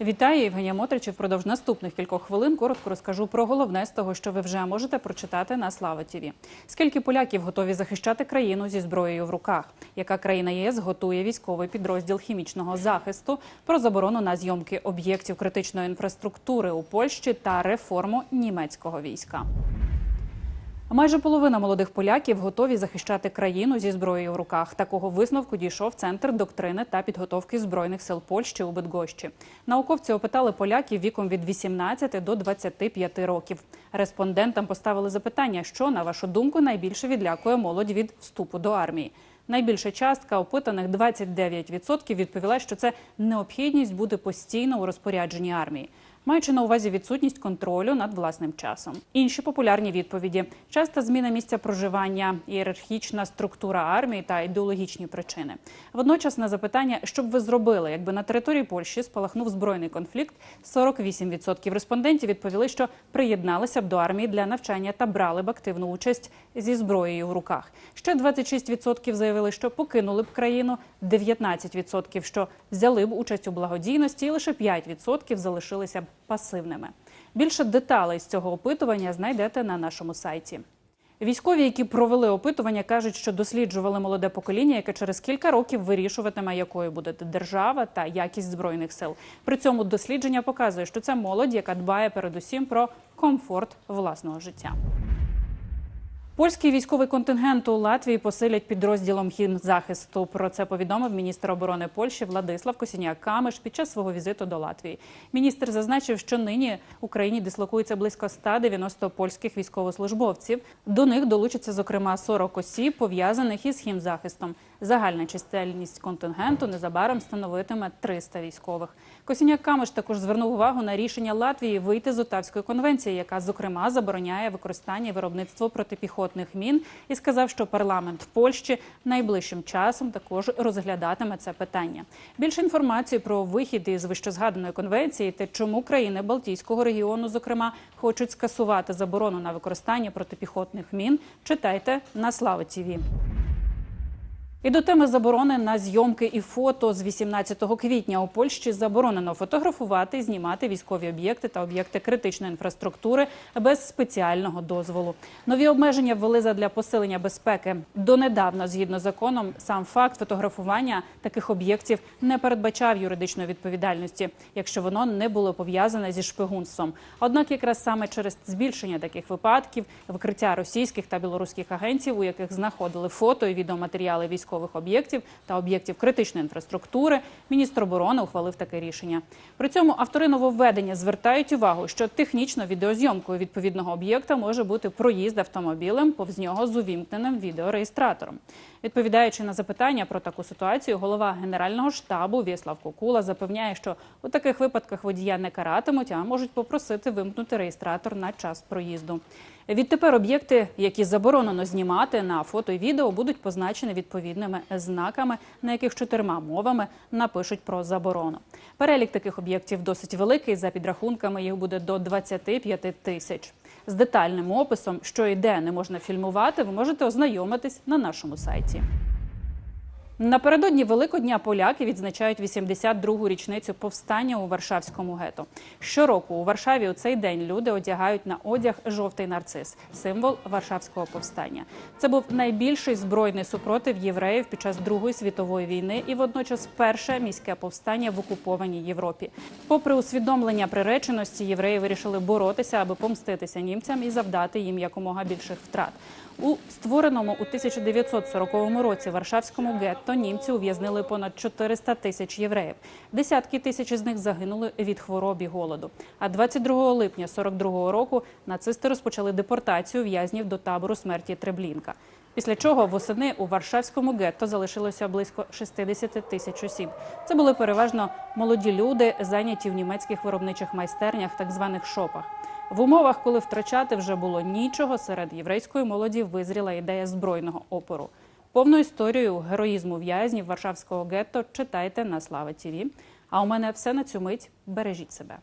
Вітаю, Євгенія Мотрич. Впродовж наступних кількох хвилин коротко розкажу про головне з того, що ви вже можете прочитати на Слава ТІВІ. Скільки поляків готові захищати країну зі зброєю в руках? Яка країна ЄС готує військовий підрозділ хімічного захисту про заборону на зйомки об'єктів критичної інфраструктури у Польщі та реформу німецького війська? Майже половина молодих поляків готові захищати країну зі зброєю в руках. Такого висновку дійшов центр доктрини та підготовки збройних сил Польщі у Бидгощі. Науковці опитали поляків віком від 18 до 25 років. Респондентам поставили запитання, що на вашу думку найбільше відлякує молодь від вступу до армії. Найбільша частка опитаних 29% відповіла, що це необхідність бути постійно у розпорядженні армії маючи на увазі відсутність контролю над власним часом. Інші популярні відповіді: часта зміна місця проживання, ієрархічна структура армії та ідеологічні причини. Водночас на запитання, що б ви зробили, якби на території Польщі спалахнув збройний конфлікт, 48% респондентів відповіли, що приєдналися б до армії для навчання та брали б активну участь зі зброєю в руках. Ще 26% заявили, що покинули б країну, 19% – що взяли б участь у благодійності, і лише 5% залишилися б пасивними. Більше деталей з цього опитування знайдете на нашому сайті. Військові, які провели опитування, кажуть, що досліджували молоде покоління, яке через кілька років вирішуватиме, якою буде держава та якість збройних сил. При цьому дослідження показує, що це молодь, яка дбає передусім про комфорт власного життя. Польський військовий контингент у Латвії посилять підрозділом хімзахисту. Про це повідомив міністр оборони Польщі Владислав Косіняк Камиш під час свого візиту до Латвії. Міністр зазначив, що нині Україні дислокується близько 190 польських військовослужбовців. До них долучаться зокрема 40 осіб, пов'язаних із хімзахистом. Загальна чисельність контингенту незабаром становитиме 300 військових. Косіняк Камиш також звернув увагу на рішення Латвії вийти з Отавської конвенції, яка зокрема забороняє використання і виробництво протипіхотних мін, і сказав, що парламент Польщі найближчим часом також розглядатиме це питання. Більше інформації про вихід із вищезгаданої конвенції та чому країни Балтійського регіону, зокрема, хочуть скасувати заборону на використання протипіхотних мін. Читайте на Слава ТІВІ. І до теми заборони на зйомки і фото з 18 квітня у Польщі заборонено фотографувати і знімати військові об'єкти та об'єкти критичної інфраструктури без спеціального дозволу. Нові обмеження ввели задля посилення безпеки. Донедавна, згідно законом, сам факт фотографування таких об'єктів не передбачав юридичної відповідальності, якщо воно не було пов'язане зі шпигунством. Однак, якраз саме через збільшення таких випадків, викриття російських та білоруських агентів, у яких знаходили фото і відеоматеріали військових військових об'єктів та об'єктів критичної інфраструктури, міністр оборони ухвалив таке рішення. При цьому автори нововведення звертають увагу, що технічно відеозйомкою відповідного об'єкта може бути проїзд автомобілем повз нього з увімкненим відеореєстратором. Відповідаючи на запитання про таку ситуацію, голова генерального штабу В'яслав Кукула запевняє, що у таких випадках водія не каратимуть, а можуть попросити вимкнути реєстратор на час проїзду. Відтепер об'єкти, які заборонено знімати на фото і відео, будуть позначені відповідними знаками, на яких чотирма мовами напишуть про заборону. Перелік таких об'єктів досить великий. За підрахунками їх буде до 25 тисяч. З детальним описом, що і де не можна фільмувати, ви можете ознайомитись на нашому сайті. Напередодні Великодня поляки відзначають 82-гу річницю повстання у Варшавському гето. Щороку у Варшаві у цей день люди одягають на одяг жовтий нарцис, символ Варшавського повстання. Це був найбільший збройний супротив євреїв під час Другої світової війни і водночас перше міське повстання в окупованій Європі. Попри усвідомлення приреченості, євреї вирішили боротися, аби помститися німцям і завдати їм якомога більших втрат. У створеному у 1940 році Варшавському гетто німці ув'язнили понад 400 тисяч євреїв. Десятки тисяч з них загинули від хвороб і голоду. А 22 липня 42 року нацисти розпочали депортацію в'язнів до табору смерті Треблінка. Після чого восени у Варшавському гетто залишилося близько 60 тисяч осіб. Це були переважно молоді люди, зайняті в німецьких виробничих майстернях, так званих шопах. В умовах, коли втрачати вже було нічого, серед єврейської молоді визріла ідея збройного опору. Повну історію героїзму в'язнів Варшавського гетто читайте на Слава ТІВІ. А у мене все на цю мить. Бережіть себе.